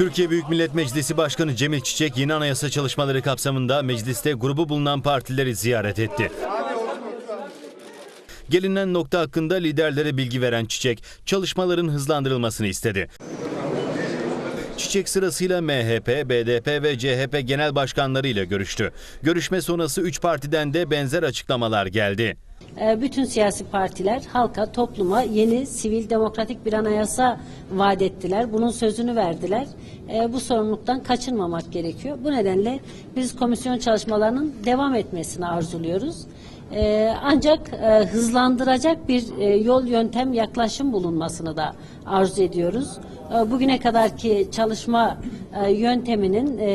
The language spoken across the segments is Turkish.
Türkiye Büyük Millet Meclisi Başkanı Cemil Çiçek yeni anayasa çalışmaları kapsamında mecliste grubu bulunan partileri ziyaret etti. Gelinen nokta hakkında liderlere bilgi veren Çiçek, çalışmaların hızlandırılmasını istedi. Çiçek sırasıyla MHP, BDP ve CHP genel başkanları ile görüştü. Görüşme sonrası 3 partiden de benzer açıklamalar geldi. E, bütün siyasi partiler halka, topluma yeni sivil demokratik bir anayasa vaat ettiler. Bunun sözünü verdiler. E, Bu sorumluluktan kaçınmamak gerekiyor. Bu nedenle biz komisyon çalışmalarının devam etmesini arzuluyoruz. E, Ancak e, hızlandıracak bir e, yol yöntem yaklaşım bulunmasını da arzu ediyoruz. Bugüne kadarki çalışma e, yönteminin e,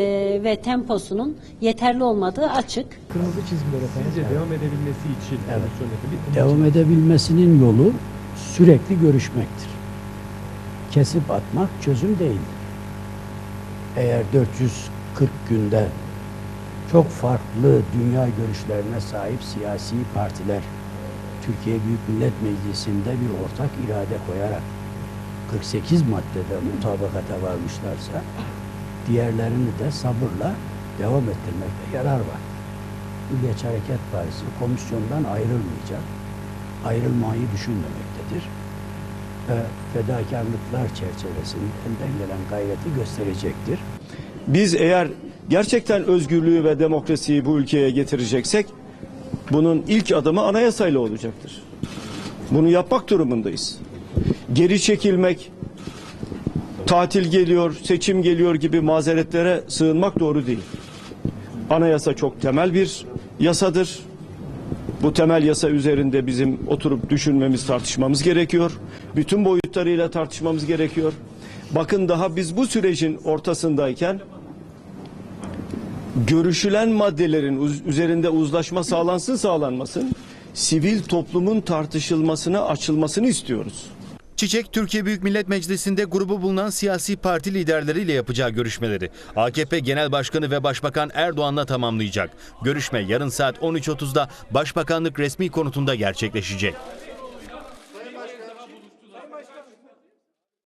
ve temposunun yeterli olmadığı açık. Kırmızı çizgiler efendim. Sizce devam edebilmesi için bir Devam edebilmesinin yolu sürekli görüşmektir. Kesip atmak çözüm değildir. Eğer 440 günde çok farklı dünya görüşlerine sahip siyasi partiler Türkiye Büyük Millet Meclisi'nde bir ortak irade koyarak 48 maddede mutabakata varmışlarsa diğerlerini de sabırla devam ettirmekte yarar var. Milliyetçi Hareket Partisi komisyondan ayrılmayacak, ayrılmayı düşünmemektedir. Ve fedakarlıklar çerçevesinde elden gelen gayreti gösterecektir. Biz eğer gerçekten özgürlüğü ve demokrasiyi bu ülkeye getireceksek bunun ilk adımı anayasayla olacaktır. Bunu yapmak durumundayız. Geri çekilmek, tatil geliyor, seçim geliyor gibi mazeretlere sığınmak doğru değil. Anayasa çok temel bir yasadır. Bu temel yasa üzerinde bizim oturup düşünmemiz, tartışmamız gerekiyor. Bütün boyutlarıyla tartışmamız gerekiyor. Bakın daha biz bu sürecin ortasındayken görüşülen maddelerin üzerinde uzlaşma sağlansın sağlanmasın sivil toplumun tartışılmasına açılmasını istiyoruz. Çiçek, Türkiye Büyük Millet Meclisi'nde grubu bulunan siyasi parti liderleriyle yapacağı görüşmeleri AKP Genel Başkanı ve Başbakan Erdoğan'la tamamlayacak. Görüşme yarın saat 13.30'da Başbakanlık resmi konutunda gerçekleşecek.